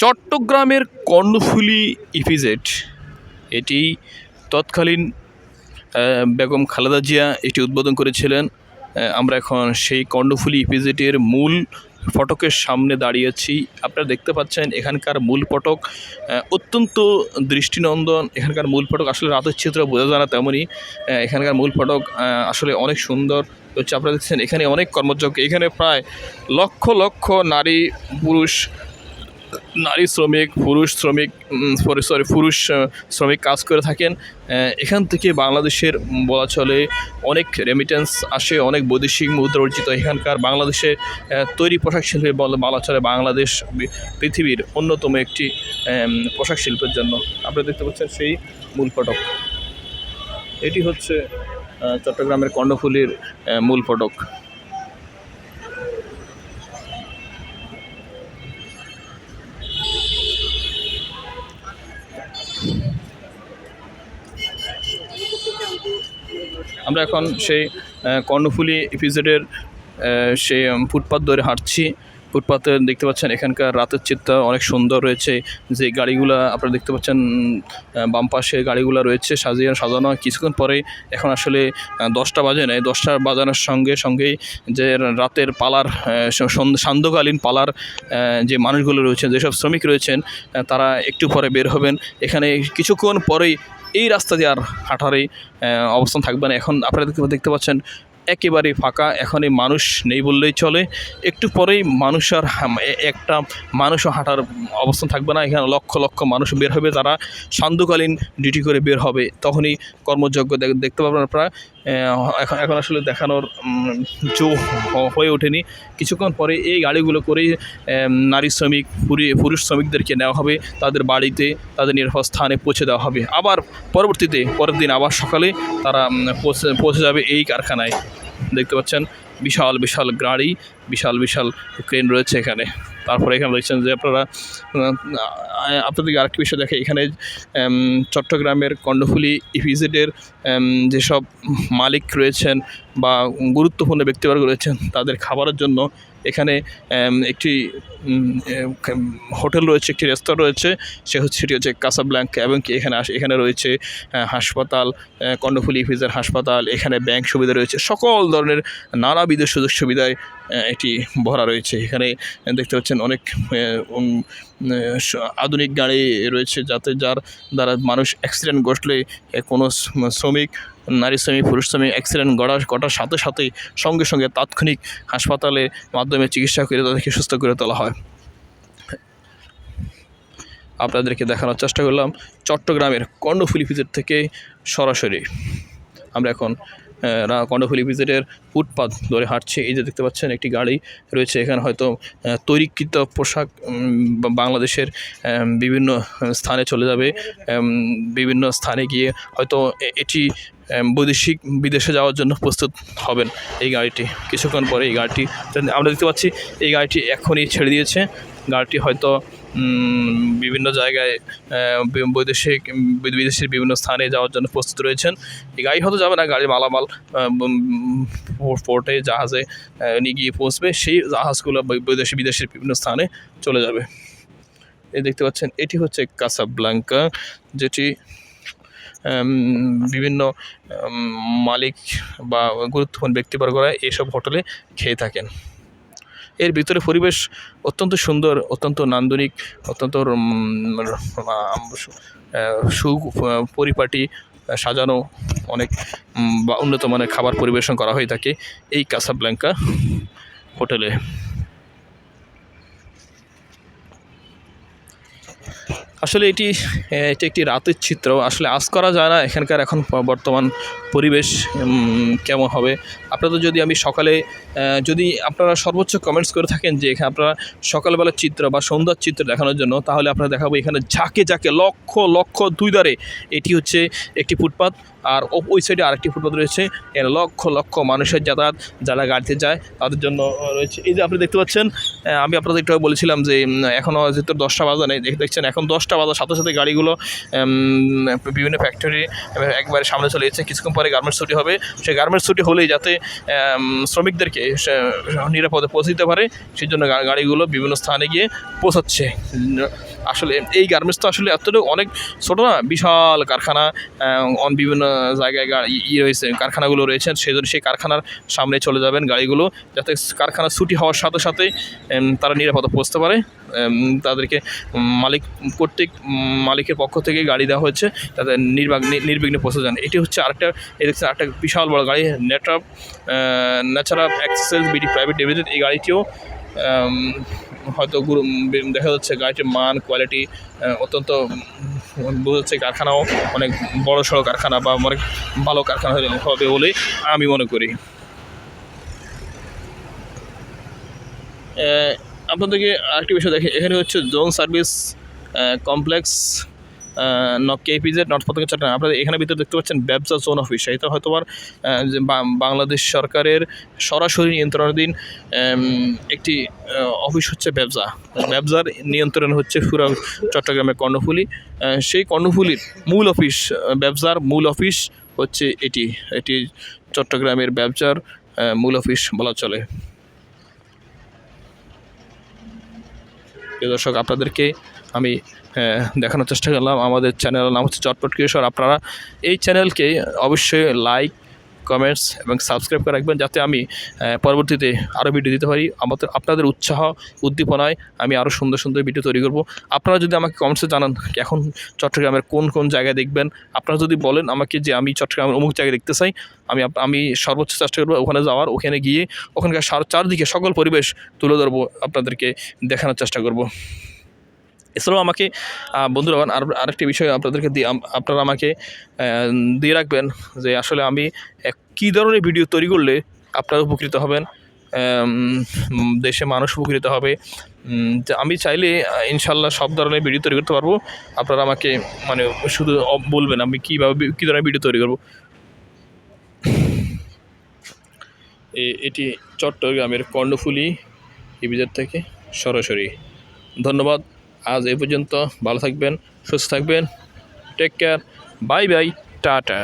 চট্টগ্রামের কর্ণফুলী ইপিজেড, এটি তৎকালীন বেগম খালেদা জিয়া এটি উদ্বোধন করেছিলেন। আমরা এখন সেই কর্ণফুলী ইপিজেডের মূল ফটকের সামনে দাঁড়িয়েছি আপনারা দেখতে পাচ্ছেন এখানকার মূল ফটক অত্যন্ত দৃষ্টিনন্দন। এখানকার মূল ফটক আসলে রাতের চিত্র বোঝা যায় না তেমনই। এখানকার মূল ফটক আসলে অনেক সুন্দর। হচ্ছে আপনারা দেখছেন এখানে অনেক কর্মযোগ্য। এখানে প্রায় লক্ষ লক্ষ নারী, পুরুষ নারী শ্রমিক, পুরুষ শ্রমিক সরি পুরুষ শ্রমিক কাজ করে থাকেন। এখান থেকে বাংলাদেশের বলা চলে অনেক রেমিটেন্স আসে, অনেক বৈদেশিক মুদ্রা অর্জিত। এখানকার বাংলাদেশে তৈরি পোশাক শিল্পে বলা চলে বাংলাদেশ পৃথিবীর অন্যতম একটি পোশাক শিল্পের জন্য। আপনারা দেখতে পাচ্ছেন সেই মূল ফটক। এটি হচ্ছে চট্টগ্রামের কর্ণফুলীর মূল ফটক। আমরা এখন সেই কর্ণফুলী এপিজেডের সেই উম, ফুটপাত ধরে হাঁটছি। ফুটপাতে দেখতে পাচ্ছেন এখানকার রাতের চিত্র অনেক সুন্দর রয়েছে। যে গাড়িগুলা আপনারা দেখতে পাচ্ছেন বাম পাশে গাড়িগুলো রয়েছে সাজিয়ে সাজানো। কিছুক্ষণ পরে এখন আসলে দশটা বাজে নাই দশটা বাজানোর সঙ্গে সঙ্গেই যে রাতের পালার সান্ধ্যকালীন পালার যে মানুষগুলো রয়েছেন যেসব শ্রমিক রয়েছেন তারা একটু পরে বের হবেন। এখানে কিছুক্ষণ পরেই এই রাস্তা দিয়ে আর হাঁটারই অবস্থান থাকবে না। এখন আপনারা দেখতে পাচ্ছেন একেবারে ফাঁকা। এখানে মানুষ নেই বললেই চলে। একটু পরেই মানুষ আর একটা মানুষও হাঁটার অবস্থান থাকবে না। এখানে লক্ষ লক্ষ মানুষ বের হবে। তারা সান্ধ্যকালীন ডিউটি করে বের হবে, তখনই কর্মযোগ্য দেখতে পাবেন আপনারা। এখন এখন আসলে দেখানোর জো, হয়ে ওঠেনি। কিছুক্ষণ পরে এই গাড়িগুলো করেই নারী শ্রমিক, পুরি- পুরুষ শ্রমিকদেরকে নেওয়া হবে। তাদের বাড়িতে, তাদের নিরাপদ স্থানে পৌঁছে দেওয়া হবে। আবার পরবর্তীতে, পরের দিন আবার সকালে তারা পৌঁছে পৌঁছে যাবে এই কারখানায়। দেখতে পাচ্ছেন, বিশাল বিশাল গাড়ি, বিশাল বিশাল ক্রেন রয়েছে এখানে। তারপরে এখানে দেখছেন যে আপনারা আপনাদেরকে আরেকটি বিষয় দেখে এখানে চট্টগ্রামের কণ্ডফুলি ইভিজেডের যেসব মালিক রয়েছেন বা গুরুত্বপূর্ণ ব্যক্তিবর্গ রয়েছেন তাদের খাবারের জন্য এখানে একটি হোটেল রয়েছে, একটি রেস্তোরাঁ রয়েছে, সে হচ্ছে, সেটি হচ্ছে কাসাব্ল্যাঙ্ক এবং কি এখানে এখানে রয়েছে হাসপাতাল কর্ণফুলী ইপিজেড হাসপাতাল, এখানে ব্যাংক সুবিধা রয়েছে, সকল ধরনের নানাবিধ সুযোগ সুবিধায় এটি ভরা রয়েছে। এখানে দেখতে পাচ্ছেন অনেক আধুনিক গাড়ি রয়েছে যাতে যার দ্বারা মানুষ অ্যাক্সিডেন্ট ঘটলে কোনো শ্রমিক নারী শ্রমিক, পুরুষ শ্রমিক অ্যাক্সিডেন্ট ঘটার ঘটার সাথে সাথেই সঙ্গে সঙ্গে তাৎক্ষণিক হাসপাতালে মাধ্যমে চিকিৎসা করে তাদেরকে সুস্থ করে তোলা হয়। আপনাদেরকে দেখানোর চেষ্টা করলাম চট্টগ্রামের কর্ণফুলি ভিজিট থেকে সরাসরি। আমরা এখন কর্ণফুলি ভিজিটের ফুটপাথ ধরে হাঁটছি। এই যে দেখতে পাচ্ছেন, একটি গাড়ি রয়েছে। এখানে হয়তো তৈরিকৃত পোশাক বাংলাদেশের বিভিন্ন স্থানে চলে যাবে। বিভিন্ন স্থানে গিয়ে হয়তো এটি বৈদেশিক বিদেশে যাওয়ার জন্য প্রস্তুত হবেন এই গাড়িটি। কিছুক্ষণ পরে এই গাড়িটি আমরা দেখতে পাচ্ছি এই গাড়িটি এখনই ছেড়ে দিয়েছে। গাড়িটি হয়তো বিভিন্ন জায়গায় বৈদেশিক বিদেশের বিভিন্ন স্থানে যাওয়ার জন্য প্রস্তুত রয়েছেন। এই গাড়ি হয়তো যাবে না, গাড়ির মালামাল পোর্টে জাহাজে নিয়ে গিয়ে পৌঁছবে। সেই জাহাজগুলো বৈদেশি বিদেশের বিভিন্ন স্থানে চলে যাবে। এই দেখতে পাচ্ছেন, এটি হচ্ছে কাসাব্লাঙ্কা, যেটি বিভিন্ন মালিক বা গুরুত্বপূর্ণ ব্যক্তিবর্গরা এইসব হোটেলে খেয়ে থাকেন। এর ভিতরে পরিবেশ অত্যন্ত সুন্দর, অত্যন্ত নান্দনিক, অত্যন্ত সু- পরিপাটি, সাজানো, অনেক বা উন্নত মানের খাবার পরিবেশন করা হয়ে থাকে এই কাসাব্ল্যাঙ্কা হোটেলে। আসলে এটি এটি একটি রাতের চিত্র। আসলে আজ করা যায় না, এখানকার এখন বর্তমান পরিবেশ কেমন হবে। আপনাদের যদি আমি সকালে যদি আপনারা সর্বোচ্চ কমেন্টস করে থাকেন যে এখানে আপনারা সকালবেলার চিত্র বা সন্ধ্যার চিত্র দেখানোর জন্য, তাহলে আপনারা দেখাবো এখানে ঝাঁকে ঝাঁকে, লক্ষ লক্ষ দুই ধারে এটি হচ্ছে একটি ফুটপাত। আর ওই সাইডে আরেকটি ফুটপাত রয়েছে, এর লক্ষ লক্ষ মানুষের যাতায়াত, যারা গাড়িতে যায়, তাদের জন্য রয়েছে। এই যে আপনি দেখতে পাচ্ছেন আমি আপনাদের একটু বলেছিলাম যে এখনও যেহেতু দশটা বাজা নেই দেখ- দেখছেন এখন দশটা দশটা বাজার সাথে সাথে গাড়িগুলো বিভিন্ন ফ্যাক্টরি একবারে সামনে চলে এসেছে। কিছুক্ষণ পরে গার্মেন্টস ছুটি হবে। সেই গার্মেন্টস ছুটি হলেই যাতে শ্রমিকদেরকে নিরাপদে পৌঁছে দিতে পারে সেই জন্য গাড়িগুলো বিভিন্ন স্থানে গিয়ে পৌঁছাচ্ছে। আসলে এই গার্মেন্টস তো আসলে এতটুকু অনেক ছোটো না, বিশাল কারখানা অন বিভিন্ন জায়গায় গা- ই- ই রয়েছে, কারখানাগুলো রয়েছে। সেই জন্য সেই কারখানার সামনে চলে যাবেন গাড়িগুলো, যাতে কারখানা ছুটি হওয়ার সাথে সাথে তারা নিরাপদে পৌঁছতে পারে। তাদেরকে মালিক কর্তৃক উম, মালিকের পক্ষ থেকে গাড়ি দেওয়া হয়েছে তাদের নির্বাগ নির্বিঘ্নে পৌঁছে যান এটি হচ্ছে আরেকটা এই দেখছেন আরেকটা বিশাল বড় গাড়ি নেটআপ natural access BD private limited এই গাড়িটিও হয়তো গুরু- দেখা যাচ্ছে গাড়িটির মান কোয়ালিটি অত্যন্ত বোঝা যাচ্ছে কারখানাও অনেক বড় সড়ো কারখানা বা অনেক ভালো কারখানা হবে বলে আমি মনে করি। আপনাদেরকে আরেকটি বিষয় দেখে এখানে হচ্ছে জোন সার্ভিস কমপ্লেক্স নক কেপিজেড নর্থ পতাকা চট্টগ্রাম আপনারা এখানে ভিতরে দেখতে পাচ্ছেন ব্যবসা জোন অফিস এটা হয়তো আবার বাংলাদেশ সরকারের সরাসরি নিয়ন্ত্রণাধীন একটি অফিস হচ্ছে ব্যবসা ব্যবসার নিয়ন্ত্রণ হচ্ছে পুরো চট্টগ্রামের কর্ণফুলি। সেই কর্ণফুলির মূল অফিস ব্যবসার মূল অফিস হচ্ছে এটি। এটি চট্টগ্রামের ব্যবসার মূল অফিস বলা চলে। দর্শক, আপনাদেরকে আমি দেখানোর চেষ্টা করলাম। আমাদের চ্যানেলের নাম হচ্ছে চটপট কিশোর। আপনারা এই চ্যানেলকে অবশ্যই লাইক কমেন্টস এবং সাবস্ক্রাইব করে রাখবেন যাতে আমি পরবর্তীতে আরও ভিডিও দিতে পারি। আমাদের, আপনাদের উৎসাহ, উদ্দীপনায় আমি আরও সুন্দর সুন্দর ভিডিও তৈরি করব। আপনারা যদি আমাকে কমেন্টসে জানান এখন চট্টগ্রামের কোন কোন জায়গায় দেখবেন, আপনারা যদি বলেন আমাকে যে আমি চট্টগ্রামের অমুক জায়গায় দেখতে চাই, আমি আমি সর্বোচ্চ চেষ্টা করব ওখানে যাওয়ার। ওখানে গিয়ে ওখানকার চারদিকে সকল পরিবেশ তুলে ধরবো, আপনাদেরকে দেখানোর চেষ্টা করব। এছাড়াও আমাকে বন্ধুরা আর, আরেকটি বিষয় আপনাদেরকে দিয়ে আপনারা আমাকে দিয়ে রাখবেন যে আসলে আমি কী ধরনের ভিডিও তৈরি করলে আপনারা উপকৃত হবেন দেশে মানুষ উপকৃত হবে আমি চাইলে ইনশাল্লাহ সব ধরনের ভিডিও তৈরি করতে পারব। আপনারা আমাকে মানে শুধু বলবেন আমি কীভাবে কী ধরনের ভিডিও তৈরি করব। এটি চট্টগ্রামের কর্ণফুলি ইবিজার থেকে সরাসরি। ধন্যবাদ। আজ এ পর্যন্ত ভালো থাকবেন সুস্থ থাকবেন take care bye bye tata.